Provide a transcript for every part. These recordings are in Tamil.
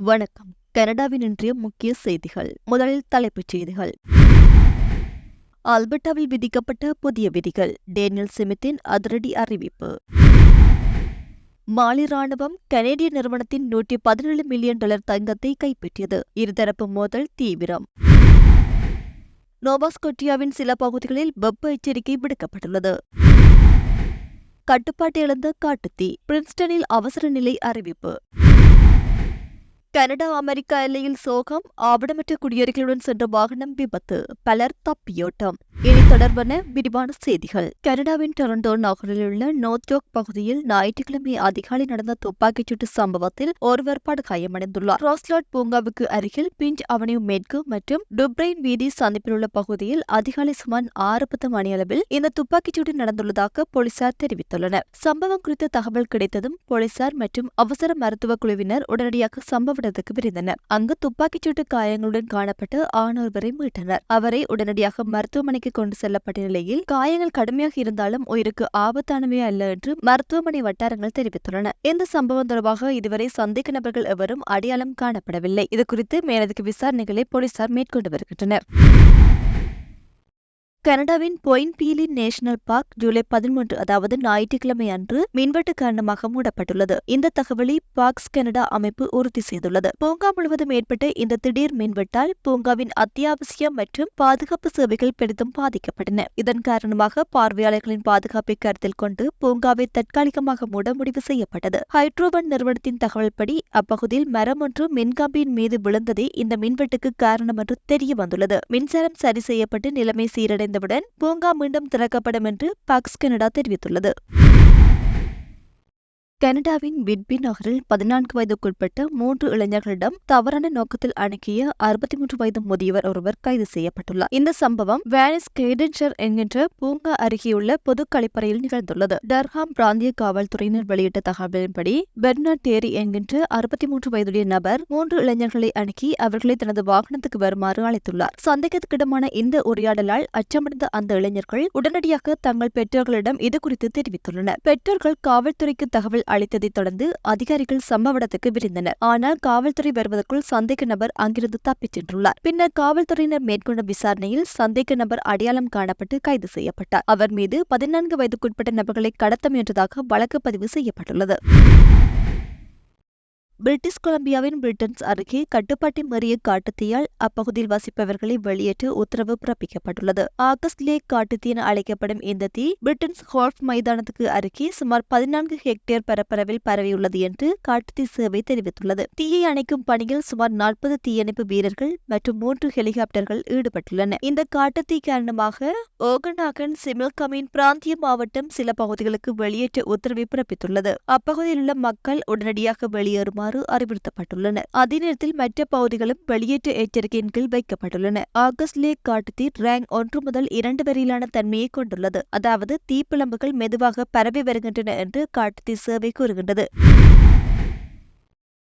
வணக்கம். கனடாவின் இன்றைய முக்கிய செய்திகள். முதலில் தலைப்புச் செய்திகள். ஆல்பர்டாவில் விதிக்கப்பட்ட புதிய விதிகள். டேனியல் சிமித்தின் அதிரடி அறிவிப்பு. மாலி ராணுவம் கனேடிய நிறுவனத்தின் நூற்றி பதினேழு மில்லியன் டாலர் தங்கத்தை கைப்பற்றியது. இருதரப்பு மோதல் தீவிரம். நோவாஸ்கொட்டியாவின் சில பகுதிகளில் வெப்ப எச்சரிக்கை விடுக்கப்பட்டுள்ளது. கட்டுப்பாட்டை இழந்த காட்டுத்தீ. பிரின்ஸ்டனில் அவசர நிலை அறிவிப்பு. கனடா அமெரிக்கா எல்லையில் சோகம் ஆவணமற்ற குடியேறிகளுடன் சென்ற வாகனம் விபத்து பலர் தப்பியோட்டம். இனி தொடர்பான விரிவான செய்திகள். கனடாவின் டொரண்டோ நகரில் உள்ள நோர்த்யோக் பகுதியில் ஞாயிற்றுக்கிழமை அதிகாலை நடந்த துப்பாக்கிச்சூட்டு சம்பவத்தில் ஒருவர் படுகாயமடைந்துள்ளார். ரோஸ்லாட் பூங்காவுக்கு அருகில் பிஞ்ச் அவனியூ மேற்கு மற்றும் டுப்ரைன் வீதி சந்திப்பில் உள்ள பகுதியில் அதிகாலை சுமார் ஆறு பத்து மணியளவில் இந்த துப்பாக்கிச்சூடு நடந்துள்ளதாக போலீசார் தெரிவித்துள்ளனர். சம்பவம் குறித்த தகவல் கிடைத்ததும் போலீசார் மற்றும் அவசர மருத்துவ குழுவினர் உடனடியாக சம்பவ இடத்துக்கு விரைந்தனர் அங்கு துப்பாக்கிச்சூட்டு காயங்களுடன் காணப்பட்டு ஆணொருவரை மீட்டனர். அவரை உடனடியாக மருத்துவமனைக்கு கொண்டு செல்லப்பட்ட நிலையில் காயங்கள் கடுமையாக இருந்தாலும் உயிருக்கு ஆபத்தானவை அல்ல என்று மருத்துவமனை வட்டாரங்கள் தெரிவித்துள்ளன. இந்த சம்பவம் தொடர்பாக இதுவரை சந்தேக நபர்கள் எவரும் அடையாளம் காணப்படவில்லை. இதுகுறித்து மேலதிக விசாரணைகளை போலீசார் மேற்கொண்டு வருகின்றனர். கனடாவின் பொயின் பீலின் நேஷனல் பார்க் ஜூலை பதிமூன்று அதாவது ஞாயிற்றுக்கிழமை அன்று மின்வெட்டு காரணமாக மூடப்பட்டுள்ளது. இந்த தகவலை பார்க்ஸ் கனடா அமைப்பு உறுதி செய்துள்ளது. பூங்கா முழுவதும் ஏற்பட்ட இந்த திடீர் மின்வெட்டால் பூங்காவின் அத்தியாவசிய மற்றும் பாதுகாப்பு சேவைகள் பெரிதும் பாதிக்கப்பட்டன. இதன் காரணமாக பார்வையாளர்களின் பாதுகாப்பை கருத்தில் கொண்டு பூங்காவை தற்காலிகமாக மூட முடிவு செய்யப்பட்டது. ஹைட்ரோவன் நிறுவனத்தின் தகவல்படி அப்பகுதியில் மரம் ஒன்று மின்கம்பியின் மீது விழுந்ததே இந்த மின்வெட்டுக்கு காரணம் என்று தெரிய வந்துள்ளது மின்சாரம் சரி செய்யப்பட்டு நிலைமை சீரடை அடைந்தவுடன் பூங்கா மீண்டும் திறக்கப்படும் என்று பாக்ஸ் கனடா தெரிவித்துள்ளது. கனடாவின் விட்பி நகரில் பதினான்கு வயதுக்குட்பட்ட மூன்று இளைஞர்களிடம் தவறான நோக்கத்தில் அணுகிய அறுபத்தி மூன்று வயது முதியவர் ஒருவர் கைது செய்யப்பட்டுள்ளார். இந்த சம்பவம் வேனிஸ் கேடன்ஷர் என்கின்ற பூங்கா அருகேயுள்ள பொது கழிப்பறையில் நிகழ்ந்துள்ளது. டர்ஹாம் பிராந்திய காவல்துறையினர் வெளியிட்ட தகவலின்படி பெர்னாட் டேரி என்கின்ற அறுபத்தி மூன்று வயதுடைய நபர் மூன்று இளைஞர்களை அணுகி அவர்களை தனது வாகனத்துக்கு வருமாறு அழைத்துள்ளார். சந்தேகத்துக்கிடமான இந்த உரையாடலால் அச்சமடைந்த அந்த இளைஞர்கள் உடனடியாக தங்கள் பெற்றோர்களிடம் இதுகுறித்து தெரிவித்துள்ளனர். பெற்றோர்கள் காவல்துறைக்கு தகவல் அளித்ததைத் தொடர்ந்து அதிகாரிகள் சம்பவ இடத்துக்கு விரைந்தனர். ஆனால் காவல்துறை வருவதற்குள் சந்தேக நபர் அங்கிருந்து தப்பிச் சென்றுள்ளார். பின்னர் காவல்துறையினர் மேற்கொண்ட விசாரணையில் சந்தேக நபர் அடையாளம் காணப்பட்டு கைது செய்யப்பட்டார். அவர் மீது பதினான்கு வயதுக்குட்பட்ட நபர்களை கடத்த முயன்றதாக வழக்கு பதிவு செய்யப்பட்டுள்ளது. பிரிட்டிஷ் கொலம்பியாவின் பிரிட்டன்ஸ் அருகே கட்டுப்பாட்டை மீறிய காட்டுத்தீயால் அப்பகுதியில் வசிப்பவர்களை வெளியேற்ற உத்தரவு பிறப்பிக்கப்பட்டுள்ளது. ஆகஸ்ட் லேக் காட்டுத்தீ என அழைக்கப்படும் இந்த தீ பிரிட்டன்ஸ் ஹால்ஃப் மைதானத்துக்கு அருகே சுமார் பதினான்கு ஹெக்டேர் பரப்பளவில் பரவியுள்ளது என்று காட்டுத்தீ சேவை தெரிவித்துள்ளது. தீயை அணைக்கும் பணியில் சுமார் நாற்பது தீயணைப்பு வீரர்கள் மற்றும் மூன்று ஹெலிகாப்டர்கள் ஈடுபட்டுள்ளன. இந்த காட்டுத்தீ காரணமாக ஓகனாகன் சிமில்கமின் பிராந்திய மாவட்டம் சில பகுதிகளுக்கு வெளியேற்ற உத்தரவை பிறப்பித்துள்ளது. அப்பகுதியில் உள்ள மக்கள் உடனடியாக வெளியேறுமாறு வருமாறு அறிவுறுத்தப்பட்டுள்ளனர் அதே நேரத்தில் மற்ற பகுதிகளும் வெளியேற்ற எச்சரிக்கையின் கீழ் வைக்கப்பட்டுள்ளன. ஆகஸ்ட் லேக் காட்டுத்தீ ரேங்க் ஒன்று முதல் இரண்டு வரையிலான தன்மையை கொண்டுள்ளது. அதாவது தீப்பிழம்புகள் மெதுவாக பரவி வருகின்றன என்று காட்டுத்தீ சேவை கூறுகின்றது.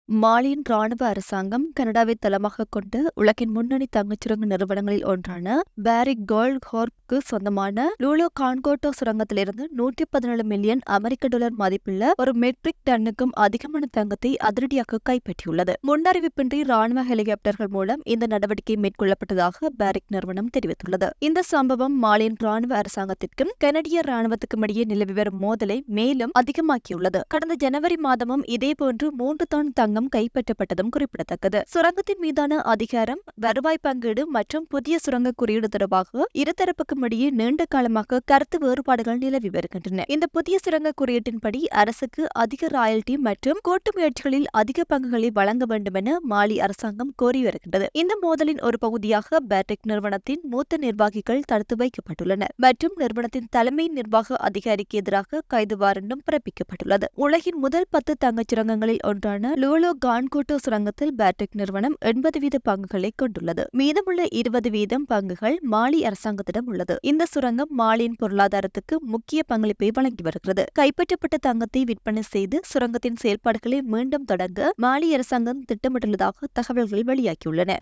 மாலியின் ராணுவ அரசாங்கம் கனடாவை தளமாக கொண்டு உலகின் முன்னணி தங்கச் சுரங்க நிறுவனங்களில் ஒன்றான பேரிக் கோல்ட் ஹோர்ப்க்கு சொந்தமான லூலோ கான்கோட்டோ சுரங்கத்திலிருந்து நூற்றி பதினேழு மில்லியன் அமெரிக்க டாலர் மதிப்புள்ள ஒரு மெட்ரிக் டன்னுக்கும் அதிகமான தங்கத்தை அதிரடியாக கைப்பற்றியுள்ளது. முன்னறிவிப்பின்றி ராணுவ ஹெலிகாப்டர்கள் மூலம் இந்த நடவடிக்கை மேற்கொள்ளப்பட்டதாக பேரிக் நிறுவனம் தெரிவித்துள்ளது. இந்த சம்பவம் மாலியின் ராணுவ அரசாங்கத்திற்கும் கனடிய ராணுவத்துக்கும் இடையே நிலவி வரும் மோதலை மேலும் அதிகமாக்கியுள்ளது. கடந்த ஜனவரி மாதமும் இதேபோன்று மூன்று டன் தங்க சுரங்கம் கைப்பற்றப்பட்டதும் குறிப்பிடத்தக்கது. சுரங்கத்தின் மீதான அதிகாரம் வருவாய் பங்கீடு மற்றும் புதிய சுரங்க குறியீடு தொடர்பாக இருதரப்புக்கும் இடையே நீண்ட காலமாக கருத்து வேறுபாடுகள் நிலவி வருகின்றன. இந்த புதிய சுரங்க குறியீட்டின்படி அரசுக்கு அதிக ராயல்டி மற்றும் கூட்டு முயற்சிகளில் அதிக பங்குகளை வழங்க வேண்டும் என மாலி அரசாங்கம் கோரி வருகின்றது. இந்த மோதலின் ஒரு பகுதியாக பேட்டெக் நிறுவனத்தின் மூத்த நிர்வாகிகள் தடுத்து வைக்கப்பட்டுள்ளனர் மற்றும் நிறுவனத்தின் தலைமை நிர்வாக அதிகாரிக்கு எதிராக கைது வாரண்டும் பிறப்பிக்கப்பட்டுள்ளது. உலகின் முதல் பத்து தங்கச் சுரங்கங்களில் ஒன்றான லூலோ கான்கோட்டோ சுரங்கத்தில் பேட்டெக் நிறுவனம் எண்பது வீத பங்குகளை கொண்டுள்ளது. மீதமுள்ள இருபது வீதம் பங்குகள் மாலி அரசாங்கத்திடம் உள்ளது. இந்த சுரங்கம் மாலியின் பொருளாதாரத்துக்கு முக்கிய பங்களிப்பை வழங்கி வருகிறது. கைப்பற்றப்பட்ட தங்கத்தை விற்பனை செய்து சுரங்கத்தின் செயல்பாடுகளை மீண்டும் தொடங்க மாலி அரசாங்கம் திட்டமிட்டுள்ளதாக தகவல்கள் வெளியாகியுள்ளன.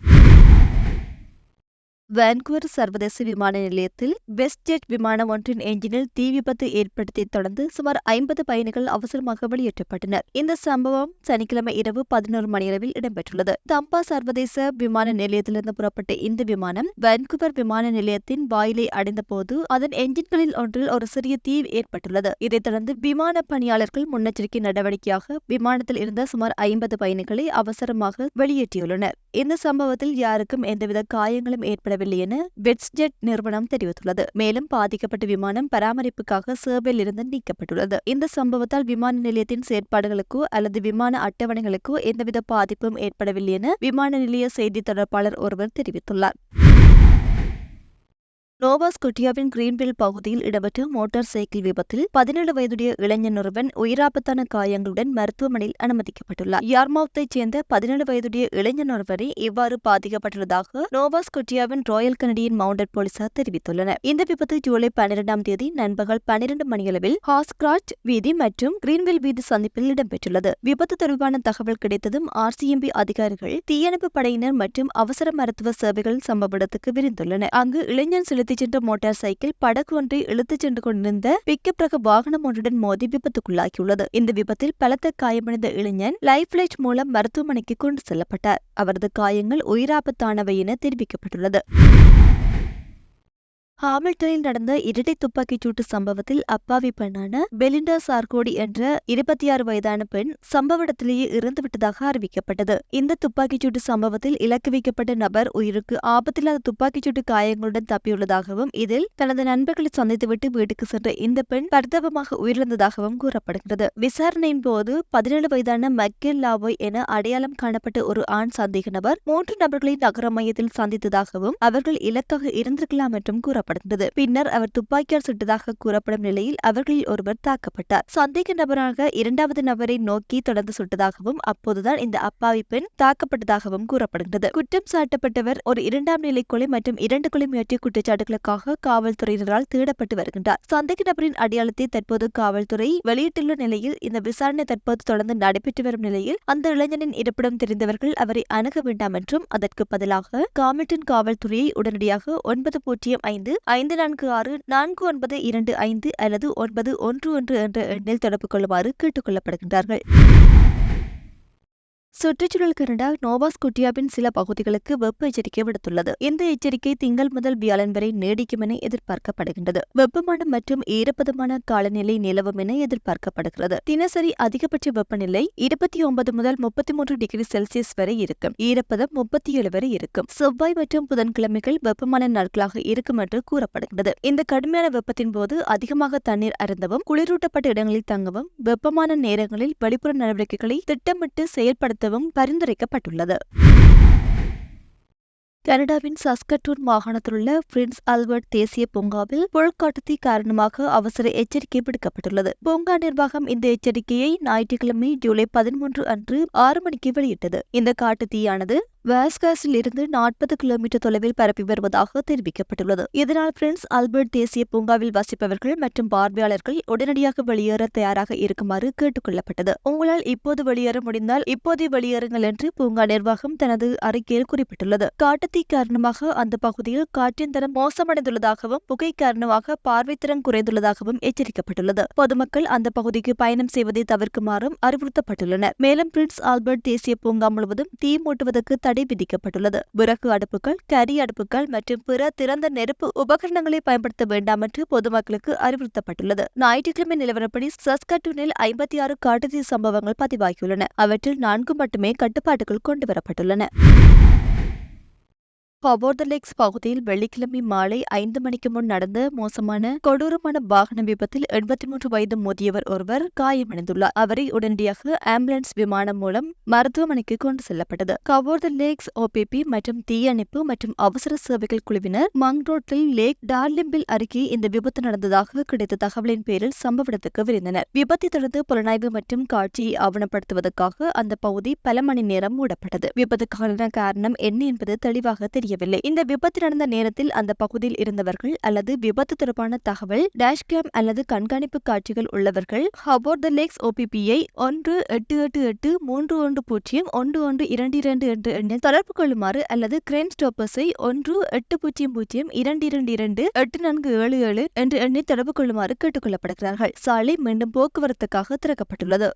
வான்கூவர் சர்வதேச விமான நிலையத்தில் வெஸ்ட் ஜெட் விமானம் ஒன்றின் என்ஜினில் தீ விபத்து ஏற்படுத்தி தொடர்ந்து சுமார் ஐம்பது பயணிகள் அவசரமாக வெளியேற்றப்பட்டனர். இந்த சம்பவம் சனிக்கிழமை இரவு பதினோரு மணியளவில் இடம்பெற்றுள்ளது. தம்பா சர்வதேச விமான நிலையத்திலிருந்து புறப்பட்ட இந்த விமானம் வான்கூவர் விமான நிலையத்தின் வாயிலை அடைந்தபோது அதன் என்ஜின்களில் ஒன்றில் ஒரு சிறிய தீ ஏற்பட்டுள்ளது. இதைத் தொடர்ந்து விமான பணியாளர்கள் முன்னெச்சரிக்கை நடவடிக்கையாக விமானத்தில் இருந்த சுமார் ஐம்பது பயணிகளை அவசரமாக வெளியேற்றியுள்ளனர். இந்த சம்பவத்தில் யாருக்கும் எந்தவித காயங்களும் ஏற்படவில்லை. என வெட்ஸ்ஜெட் நிறுவனம் தெரிவித்துள்ளது. மேலும் பாதிக்கப்பட்ட விமானம் பராமரிப்புக்காக சேவையில் இருந்து நீக்கப்பட்டுள்ளது. இந்த சம்பவத்தால் விமான நிலையத்தின் செயற்பாடுகளுக்கோ அல்லது விமான அட்டவணைகளுக்கோ எந்தவித பாதிப்பும் ஏற்படவில்லை என விமான நிலைய செய்தி தொடர்பாளர் ஒருவர் தெரிவித்துள்ளார். நோவாஸ்கொட்டியாவின் கிரீன்வில் பகுதியில் இடம்பெற்ற மோட்டார் சைக்கிள் விபத்தில் பதினேழு வயதுடைய இளைஞன் ஒருவன் உயிராபத்தான காயங்களுடன் மருத்துவமனையில் அனுமதிக்கப்பட்டுள்ளார். யார்மவுத்தைச் சேர்ந்த பதினேழு வயதுடைய இளைஞன் ஒருவரை இவ்வாறு பாதிக்கப்பட்டுள்ளதாக நோவாஸ்கொட்டியாவின் ராயல் கனடியன் மவுண்டட் போலீசார் தெரிவித்துள்ளனர். இந்த விபத்து ஜூலை பன்னிரெண்டாம் தேதி நண்பகல் பன்னிரண்டு மணியளவில் ஹாஸ்கிராச் வீதி மற்றும் கிரீன்வில் வீதி சந்திப்பில் இடம்பெற்றுள்ளது. விபத்து தொடர்பான தகவல் கிடைத்ததும் ஆர்சிஎம்பி அதிகாரிகள் தீயணைப்பு படையினர் மற்றும் அவசர மருத்துவ சேவைகள் சம்பவ இடத்துக்கு விரிந்துள்ளனர். அங்கு இளைஞன் செலுத்தி செலுத்திச் சென்ற மோட்டார் சைக்கிள் படகு ஒன்றை இழுத்துச் சென்று கொண்டிருந்த பிக்கப் ரக வாகனம் ஒன்றுடன் மோதி விபத்துக்குள்ளாகியுள்ளது. இந்த விபத்தில் பலத்த காயமடைந்த இளைஞன் லைஃப் லைட் மூலம் மருத்துவமனைக்கு கொண்டு செல்லப்பட்டார். அவரது காயங்கள் உயிராபத்தானவை என தெரிவிக்கப்பட்டுள்ளது. ஹாமில்டனில் நடந்த இரட்டை துப்பாக்கிச் சூட்டு சம்பவத்தில் அப்பாவி பெண்ணான பெலிண்டா சார்கோடி என்ற இருபத்தி ஆறு வயதான பெண் சம்பவ இடத்திலேயே இறந்துவிட்டதாக அறிவிக்கப்பட்டது. இந்த துப்பாக்கிச் சூட்டு சம்பவத்தில் இலக்கு வைக்கப்பட்ட நபர் உயிருக்கு ஆபத்தில்லாத துப்பாக்கிச் சூட்டு காயங்களுடன் தப்பியுள்ளதாகவும் இதில் தனது நண்பர்களை சந்தித்துவிட்டு வீட்டுக்கு சென்ற இந்த பெண் பரிதாபமாக உயிரிழந்ததாகவும் கூறப்படுகிறது விசாரணையின் போது பதினேழு வயதான மக்கேல் லாவோய் என அடையாளம் காணப்பட்ட ஒரு ஆண் சந்தேக நபர் மூன்று நபர்களை நகர மையத்தில் சந்தித்ததாகவும் அவர்கள் இலக்காக இருந்திருக்கலாம் என்றும் கூறப்பட்டது கூறப்படுகின்றது பின்னர் அவர் துப்பாக்கியால் சுட்டதாக கூறப்படும் நிலையில் அவர்களில் ஒருவர் தாக்கப்பட்டார். சந்தேக நபராக இரண்டாவது நபரை நோக்கி தொடர்ந்து சுட்டதாகவும் அப்போதுதான் இந்த அப்பாவி பெண் தாக்கப்பட்டதாகவும் கூறப்படுகின்றது. குற்றம் சாட்டப்பட்டவர் ஒரு இரண்டாம் நிலை கொலை மற்றும் இரண்டு கொலை முயற்சி குற்றச்சாட்டுகளுக்காக காவல்துறையினரால் தேடப்பட்டு வருகின்றார். சந்தேக நபரின் அடையாளத்தை தற்போது காவல்துறை வெளியிட்டுள்ள நிலையில் இந்த விசாரணை தற்போது தொடர்ந்து நடைபெற்று வரும் நிலையில் அந்த இளைஞனின் இருப்பிடம் தெரிந்தவர்கள் அவரை அணுக வேண்டாம் என்றும் அதற்கு பதிலாக காமெட்டின் காவல்துறையை உடனடியாக ஒன்பது பூஜ்ஜியம் ஐந்து ஐந்து நான்கு ஆறு நான்கு ஒன்பது இரண்டு ஐந்து அல்லது ஒன்பது ஒன்று ஒன்று என்ற எண்ணில் தொடர்பு கொள்ளுமாறு கேட்டுக் கொள்ளப்படுகின்றார்கள் சுற்றுச்சூழல் கனடா நோவாஸ்குட்டியாவின் சில பகுதிகளுக்கு வெப்ப எச்சரிக்கை விடுத்துள்ளது. இந்த எச்சரிக்கை திங்கள் முதல் வியாழன் வரை நீடிக்கும் என எதிர்பார்க்கப்படுகின்றது. வெப்பமான மற்றும் ஈரப்பதமான காலநிலை நிலவும் என எதிர்பார்க்கப்படுகிறது. தினசரி அதிகபட்ச வெப்பநிலை இருபத்தி ஒன்பது முதல் முப்பத்தி மூன்று டிகிரி செல்சியஸ் வரை இருக்கும். ஈரப்பதம் முப்பத்தி ஏழு வரை இருக்கும். செவ்வாய் மற்றும் புதன்கிழமைகள் வெப்பமான நாட்களாக இருக்கும் என்று கூறப்படுகிறது இந்த கடுமையான வெப்பத்தின் போது அதிகமாக தண்ணீர் அருந்தவும் குளிரூட்டப்பட்ட இடங்களில் தங்கவும் வெப்பமான நேரங்களில் வெளிப்புற நடவடிக்கைகளை திட்டமிட்டு செயல்படுத்த செல்லவும் பரிந்துரைக்கப்பட்டுள்ளது. கனடாவின் சஸ்கட்டூன் மாகாணத்திலுள்ள பிரின்ஸ் அல்பர்ட் தேசிய பூங்காவில் புழற்காட்டுத்தீ காரணமாக அவசர எச்சரிக்கை விடுக்கப்பட்டுள்ளது. பூங்கா நிர்வாகம் இந்த எச்சரிக்கையை ஞாயிற்றுக்கிழமை ஜூலை பதிமூன்று அன்று ஆறு மணிக்கு வெளியிட்டது. இந்த காட்டுத்தீயானது வாஸ்காஸில் இருந்து நாற்பது கிலோமீட்டர் தொலைவில் பரப்பி வருவதாக தெரிவிக்கப்பட்டுள்ளது. இதனால் பிரின்ஸ் அல்பர்ட் தேசிய பூங்காவில் வசிப்பவர்கள் மற்றும் பார்வையாளர்கள் உடனடியாக வெளியேற தயாராக இருக்குமாறு கேட்டுக்கொள்ளப்பட்டது உங்களால் இப்போது வெளியேற முடிந்தால் இப்போதே வெளியேறுங்கள் என்று பூங்கா நிர்வாகம் தனது அறிக்கையில் குறிப்பிட்டுள்ளது. காட்டுத்தீ காரணமாக அந்த பகுதியில் காற்றின் தரம் மோசமடைந்துள்ளதாகவும் புகை காரணமாக பார்வைத்திறன் குறைந்துள்ளதாகவும் எச்சரிக்கப்பட்டுள்ளது. பொதுமக்கள் அந்த பகுதிக்கு பயணம் செய்வதை தவிர்க்குமாறும் அறிவுறுத்தப்பட்டுள்ளனர். மேலும் பிரின்ஸ் ஆல்பர்ட் தேசிய பூங்கா முழுவதும் தீ மூட்டுவதற்கு தடை விதிக்கப்பட்டுள்ளது விறகு அடுப்புகள் கரி அடுப்புகள் மற்றும் பிற திறந்த நெருப்பு உபகரணங்களை பயன்படுத்த வேண்டாம் என்று பொதுமக்களுக்கு அறிவுறுத்தப்பட்டுள்ளது. ஞாயிற்றுக்கிழமை நிலவரப்படி சஸ்கட்டூனில் ஐம்பத்தி ஆறு காட்டுத்தீ சம்பவங்கள் பதிவாகியுள்ளன. அவற்றில் நான்கு மட்டுமே கட்டுப்பாட்டுக்குள் கொண்டுவரப்பட்டுள்ளன. ஹொபோர்த லேக்ஸ் பகுதியில் வெள்ளிக்கிழமை மாலை ஐந்து மணிக்கு முன் நடந்த மோசமான கொடூரமான வாகன விபத்தில் எண்பத்தி மூன்று வயது முதியவர் ஒருவர் காயமடைந்துள்ளார். அவரை உடனடியாக ஆம்புலன்ஸ் விமானம் மூலம் மருத்துவமனைக்கு கொண்டு செல்லப்பட்டது. கவோர்த லேக்ஸ் ஓபிபி மற்றும் தீயணைப்பு மற்றும் அவசர சேவைகள் குழுவினர் மங்ரோட்டில் லேக் டார்லிம்பில் அருகே இந்த விபத்து நடந்ததாக கிடைத்த தகவலின் பேரில் சம்பவ இடத்துக்கு விரைந்தனர். விபத்தை தொடர்ந்து புலனாய்வு மற்றும் காட்சியை ஆவணப்படுத்துவதற்காக அந்த பகுதி பல மணி நேரம் மூடப்பட்டது. விபத்துக்கான காரணம் என்ன என்பது தெளிவாக தெரியும் தெரியவில்லை இந்த விபத்து நடந்த நேரத்தில் அந்த பகுதியில் இருந்தவர்கள் அல்லது விபத்து தொடர்பான தகவல் டேஷ்கேம் அல்லது கண்காணிப்பு காட்சிகள் உள்ளவர்கள் ஹபோர் த லேக்ஸ் ஓபிபிஐ ஒன்று எட்டு எட்டு எட்டு மூன்று ஒன்று பூஜ்ஜியம் ஒன்று ஒன்று இரண்டு இரண்டு என்ற எண்ணில் தொடர்பு கொள்ளுமாறு அல்லது கிரைம் ஸ்டாப்பர்ஸை ஒன்று எட்டு பூஜ்ஜியம் பூஜ்ஜியம் இரண்டு இரண்டு இரண்டு எட்டு நான்கு ஏழு ஏழு என்ற எண்ணை தொடர்பு கொள்ளுமாறு கேட்டுக்கொள்ளப்படுகிறார்கள் சாலை மீண்டும் போக்குவரத்துக்காக திறக்கப்பட்டுள்ளது.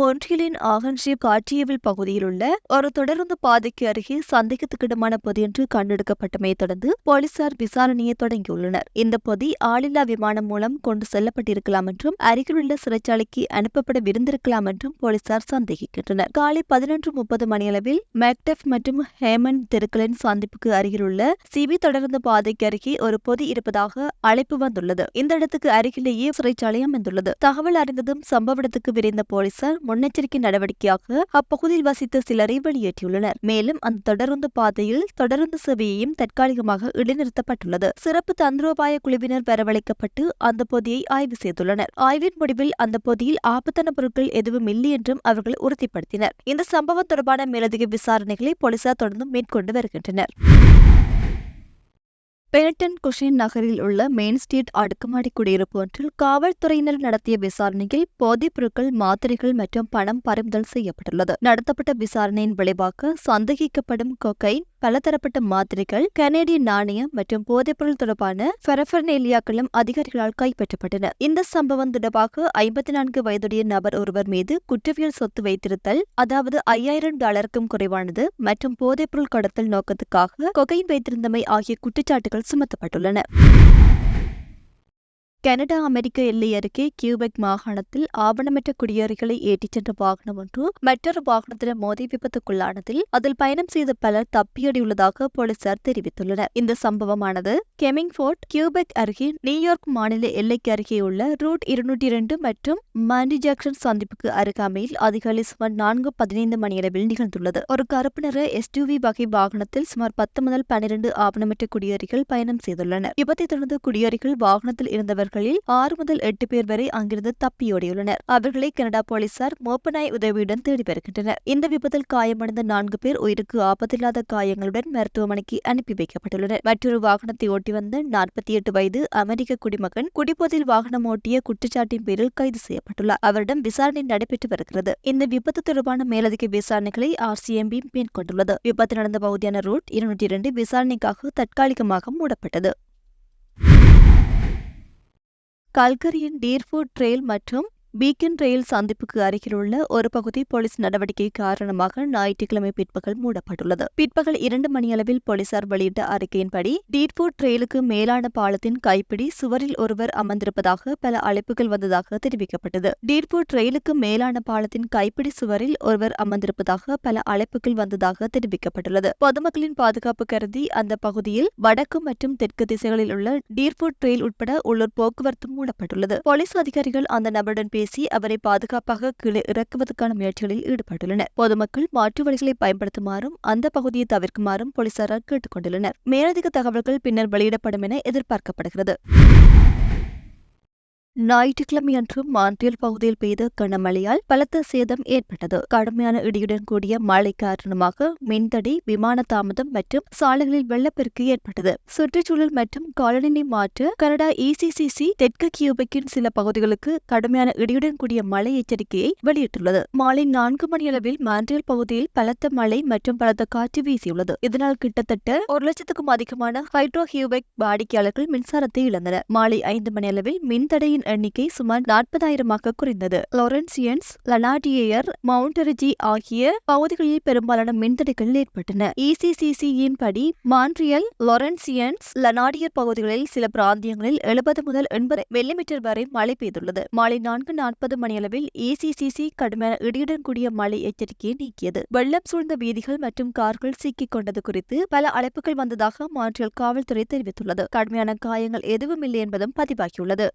மொன்ட்ரியலின் ஆகன்ஷிப் காட்சியவில் பகுதியில் உள்ள ஒரு தொடருந்து பாதைக்கு அருகே சந்தேகத்துக்கிடமான பொதியொன்று கண்டெடுக்கப்பட்டமையை தொடர்ந்து போலீசார் விசாரணையை தொடங்கியுள்ளனர். இந்த பொதி ஆளில்லா விமானம் மூலம் கொண்டு செல்லப்பட்டிருக்கலாம் என்றும் அருகிலுள்ள சிறைச்சாலைக்கு அனுப்பப்படவிருந்திருக்கலாம் என்றும் போலீசார் சந்தேகிக்கின்றனர். காலை பதினொன்று முப்பது மணியளவில் மேக்டெஃப் மற்றும் ஹேமன் தெருக்களின் சந்திப்புக்கு அருகிலுள்ள சிபி தொடர்ந்து பாதைக்கு அருகே ஒரு பொதி இருப்பதாக அழைப்பு வந்துள்ளது. இந்த இடத்துக்கு அருகிலேயே சிறைச்சாலை அமைந்துள்ளது. தகவல் அறிந்ததும் சம்பவ இடத்துக்கு விரைந்த போலீசார் முன்னெச்சரிக்கை நடவடிக்கையாக அப்பகுதியில் வசித்த சிலரை வெளியேற்றியுள்ளனர். மேலும் அந்த தொடருந்து பாதையில் தொடருந்து சேவையையும் தற்காலிகமாக இடைநிறுத்தப்பட்டுள்ளது. சிறப்பு தந்திரோபாய குழுவினர் வரவழைக்கப்பட்டு அந்த பொதியை ஆய்வு செய்துள்ளனர். ஆய்வின் முடிவில் அந்த பொதியில் ஆபத்தான பொருட்கள் எதுவும் இல்லை என்றும் அவர்கள் உறுதிப்படுத்தினர். இந்த சம்பவம் தொடர்பான மேலதிக விசாரணைகளை போலீசார் தொடர்ந்து மேற்கொண்டு வருகின்றனர். பெனட்டன் குஷின் நகரில் உள்ள மெயின் ஸ்ட்ரீட் அடுக்குமாடி குடியிருப்பு ஒன்றில் காவல்துறையினர் நடத்திய விசாரணையில் போதைப் பொருட்கள் மாத்திரைகள் மற்றும் பணம் பறிமுதல் செய்யப்பட்டுள்ளது. நடத்தப்பட்ட விசாரணையின் விளைவாக சந்தேகிக்கப்படும் கொக்கைன் பலதரப்பட்ட மாத்திரைகள் கனேடிய நாணயம் மற்றும் போதைப்பொருள் தொடர்பான பெரபர்னேலியாக்களும் அதிகாரிகளால் கைப்பற்றப்பட்டன. இந்த சம்பவம் தொடர்பாக ஐம்பத்தி நான்கு வயதுடைய நபர் ஒருவர் மீது குற்றவியல் சொத்து வைத்திருத்தல் அதாவது ஐயாயிரம் டாலருக்கும் குறைவானது மற்றும் போதைப்பொருள் கடத்தல் நோக்கத்துக்காக கொகைன் வைத்திருந்தமை ஆகிய குற்றச்சாட்டுகள் சுமத்தப்பட்டுள்ளன. கனடா அமெரிக்க எல்லை அருகே கியூபெக் மாகாணத்தில் ஆவணமற்ற குடியேறிகளை ஏற்றிச் சென்ற வாகனம் ஒன்று மற்றொரு வாகனத்திடம் மோதி விபத்துக்குள்ளானதில் அதில் பயணம் செய்த பலர் தப்பியடியுள்ளதாக போலீசார் தெரிவித்துள்ளனர். இந்த சம்பவமானது கெமிங்ஃபோர்ட் கியூபெக் அருகே நியூயார்க் மாநில எல்லைக்கு அருகே உள்ள ரூட் இருநூற்றி இரண்டு மற்றும் மாண்டி ஜாக்சன் சந்திப்புக்கு அருகாமையில் அதிகாலை சுமார் நான்கு பதினைந்து மணியளவில் நிகழ்ந்துள்ளது. ஒரு கருப்பு நிற வகை வாகனத்தில் சுமார் பத்து முதல் பனிரெண்டு ஆவணமற்ற குடியேறிகள் பயணம் செய்துள்ளனர். விபத்தை தொடர்ந்து குடியேறிகள் வாகனத்தில் இருந்தவர்கள் அவர்களில் ஆறு முதல் எட்டு பேர் வரை அங்கிருந்து தப்பியோடியுள்ளனர். அவர்களை கனடா போலீசார் மோப்பநாய் உதவியுடன் தேடி வருகின்றனர். இந்த விபத்தில் காயமடைந்த நான்கு பேர் உயிருக்கு ஆபத்தில்லாத காயங்களுடன் மருத்துவமனைக்கு அனுப்பி வைக்கப்பட்டுள்ளனர். மற்றொரு வாகனத்தை ஓட்டி வந்த நாற்பத்தி எட்டு வயது அமெரிக்க குடிமகன் குடிபோதையில் வாகனம் ஓட்டிய குற்றச்சாட்டின் பேரில் கைது செய்யப்பட்டுள்ளார். அவரிடம் விசாரணை நடைபெற்று வருகிறது. இந்த விபத்து தொடர்பான மேலதிக விசாரணைகளை ஆர்சிஎம்பி மேற்கொண்டுள்ளது. விபத்து நடந்த பகுதியான ரூட் இருநூற்றி இரண்டு விசாரணைக்காக தற்காலிகமாக மூடப்பட்டது. கல்கரியின் டீர்ஃபுட் ட்ரெயில் மற்றும் பீக்கன் ரயில் சந்திப்புக்கு அருகிலுள்ள ஒரு பகுதி போலீஸ் நடவடிக்கை காரணமாக ஞாயிற்றுக்கிழமை பிற்பகல் மூடப்பட்டுள்ளது. பிற்பகல் இரண்டு மணியளவில் போலீசார் வெளியிட்ட அறிக்கையின்படி டீட்போர்ட் ரயிலுக்கு மேலான பாலத்தின் கைப்பிடி சுவரில் ஒருவர் அமர்ந்திருப்பதாக பல அழைப்புகள் வந்ததாக தெரிவிக்கப்பட்டது. டீட்போர்ட் ரயிலுக்கு மேலான பாலத்தின் கைப்பிடி சுவரில் ஒருவர் அமர்ந்திருப்பதாக பல அழைப்புகள் வந்ததாக தெரிவிக்கப்பட்டுள்ளது. பொதுமக்களின் பாதுகாப்பு கருதி அந்த பகுதியில் வடக்கு மற்றும் தெற்கு திசைகளில் உள்ள டீர்ஃபுட் ரயில் உட்பட உள்ளூர் போக்குவரத்து மூடப்பட்டுள்ளது. போலீஸ் அதிகாரிகள் அந்த நபருடன் பேசி அவரை பாதுகாப்பாக கீழே இறக்குவதற்கான முயற்சிகளில் ஈடுபட்டுள்ளனர். பொதுமக்கள் மாற்று வழிகளை பயன்படுத்துமாறும் அந்த பகுதியை தவிர்க்குமாறும் போலீசாரால் கேட்டுக் கொண்டுள்ளனர் மேலதிக தகவல்கள் பின்னர் வெளியிடப்படும் என எதிர்பார்க்கப்படுகிறது. ஞாயிற்றுக்கிழமையன்று மாண்டியல் பகுதியில் பெய்த கனமழையால் பலத்த சேதம் ஏற்பட்டது. கடுமையான இடியுடன் கூடிய மழை காரணமாக மின்தடி விமான தாமதம் மற்றும் சாலைகளில் வெள்ளப்பெருக்கு ஏற்பட்டது. சுற்றுச்சூழல் மற்றும் காலநிலை மாற்று கனடா இசிசிசி தெற்கு கியூபெக்கின் சில பகுதிகளுக்கு கடுமையான இடியுடன் கூடிய மழை எச்சரிக்கையை வெளியிட்டுள்ளது. மாலை நான்கு மணியளவில் மாண்டியல் பகுதியில் பலத்த மழை மற்றும் பலத்த காற்று வீசியுள்ளது. இதனால் கிட்டத்தட்ட ஒரு லட்சத்துக்கும் அதிகமான ஹைட்ரோ கியூபெக் வாடிக்கையாளர்கள் மின்சாரத்தை இழந்தனர். மாலை ஐந்து மணியளவில் மின்தடையின் எண்ணிக்கை சுமார் நாற்பதாயிரமாக குறைந்தது. லொரன்சியன்ஸ் லனாடியர் மவுண்டரிஜி ஆகிய பகுதிகளில் பெரும்பாலான மின்தடைகள் ஏற்பட்டன. இசிசிசியின் படி மான்ட்ரியல் லொரன்சியன்ஸ் லனாடியர் பகுதிகளில் சில பிராந்தியங்களில் எழுபது முதல் எண்பது மில்லிமீட்டர் வரை மழை பெய்துள்ளது. மாலை நான்கு நாற்பது மணியளவில் இசிசிசி கடுமையான இடியுடன் கூடிய மழை எச்சரிக்கையை நீக்கியது. வெள்ளம் சூழ்ந்த வீதிகள் மற்றும் கார்கள் சிக்கிக் கொண்டது குறித்து பல அழைப்புகள் வந்ததாக மான்ட்ரியல் காவல்துறை தெரிவித்துள்ளது. கடுமையான காயங்கள் எதுவும் இல்லை என்பதும் பதிவாகியுள்ளது.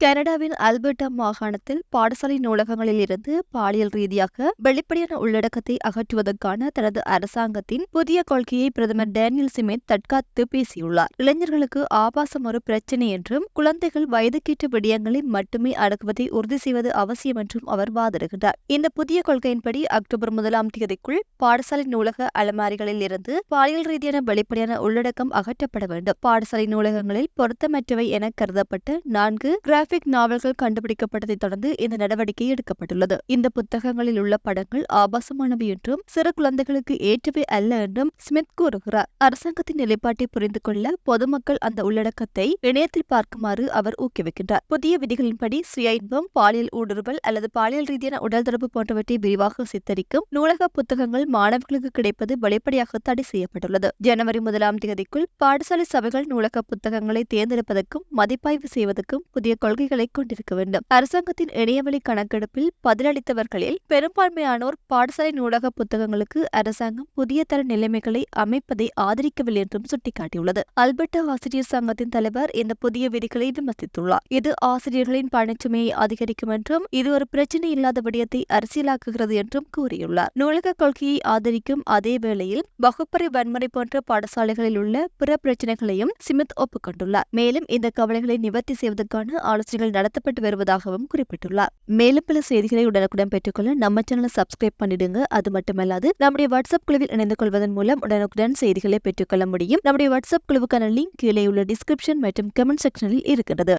கனடாவின் அல்பர்டா மாகாணத்தில் பாடசாலை நூலகங்களில் இருந்து பாலியல் ரீதியாக வெளிப்படையான உள்ளடக்கத்தை அகற்றுவதற்கான தனது அரசாங்கத்தின் புதிய கொள்கையை பிரதமர் டேனியல் சிமேத் தற்காத்து பேசியுள்ளார். இளைஞர்களுக்கு ஆபாசம் ஒரு பிரச்சினை என்றும் குழந்தைகள் வயதுக்கீட்டு விடயங்களை மட்டுமே அடக்குவதை உறுதி செய்வது அவசியம் என்றும் அவர் வாதிடுகிறார் இந்த புதிய கொள்கையின்படி அக்டோபர் முதலாம் தேதிக்குள் பாடசாலை நூலக அலமாரிகளில் இருந்து பாலியல் ரீதியான வெளிப்படையான உள்ளடக்கம் அகற்றப்பட வேண்டும். பாடசாலை நூலகங்களில் பொருத்தமற்றவை என கருதப்பட்ட நான்கு கிராஃபிக் நாவல்கள் கண்டுபிடிக்கப்பட்டதைத் தொடர்ந்து இந்த நடவடிக்கை எடுக்கப்பட்டுள்ளது. இந்த புத்தகங்களில் உள்ள படங்கள் ஆபாசமானவை என்றும் சிறு குழந்தைகளுக்கு ஏற்றவை அல்ல என்றும் ஸ்மித் கூறுகிறார். அரசாங்கத்தின் நிலைப்பாட்டை புரிந்து கொள்ள பொதுமக்கள் அந்த உள்ளடக்கத்தை இணையத்தில் பார்க்குமாறு அவர் ஊக்குவிக்கின்றார். புதிய விதிகளின்படி சுய இன்பம் பாலியல் ஊடுருவல் அல்லது பாலியல் ரீதியான உடல் தொடர்பு போன்றவற்றை விரிவாக சித்தரிக்கும் நூலக புத்தகங்கள் மாணவர்களுக்கு கிடைப்பது வெளிப்படையாக தடை செய்யப்பட்டுள்ளது. ஜனவரி முதலாம் தேதிக்குள் பாடசாலை சபைகள் நூலக புத்தகங்களை தேர்ந்தெடுப்பதற்கும் மதிப்பாய்வு செய்வதற்கும் புதிய கொள்கை கொள்கைகளை கொண்டிருக்க வேண்டும். அரசாங்கத்தின் இணையவழி கணக்கெடுப்பில் பதிலளித்தவர்களில் பெரும்பான்மையானோர் பாடசாலை நூலக புத்தகங்களுக்கு அரசாங்கம் புதிய தர நிலைமைகளை அமைப்பதை ஆதரிக்கவில்லை என்றும் சுட்டிக்காட்டியுள்ளது. அல்பர்டா ஆசிரியர் சங்கத்தின் தலைவர் இந்த புதிய விதிகளை விமர்சித்துள்ளார். இது ஆசிரியர்களின் பணிச்சுமையை அதிகரிக்கும் என்றும் இது ஒரு பிரச்சினை இல்லாத விடயத்தை அரசியலாக்குகிறது என்றும் கூறியுள்ளார். நூலக கொள்கையை ஆதரிக்கும் அதே வேளையில் வகுப்பறை வன்முறை போன்ற பாடசாலைகளில் உள்ள பிற பிரச்சினைகளையும் சிமித் ஒப்புக்கொண்டுள்ளார். மேலும் இந்த கவலைகளை நிவர்த்தி செய்வதற்கான ஆலோசனை ஆலோசனைகள் நடத்தப்பட்டு வருவதாகவும் குறிப்பிட்டுள்ளார். மேலும் பல செய்திகளை உடனுக்குடன் பெற்றுக்கொள்ள நம்ம சேனலை சப்ஸ்கிரைப் பண்ணிடுங்க. அது மட்டுமல்லாது நம்முடைய வாட்ஸ்அப் குழுவில் இணைந்து கொள்வதன் மூலம் உடனுக்குடன் செய்திகளை பெற்றுக்கொள்ள முடியும். நம்முடைய வாட்ஸ்அப் குழுவுக்கான லிங்க் கீழே உள்ள டிஸ்கிரிப்ஷன் மற்றும் கமெண்ட் செக்ஷனில் இருக்கிறது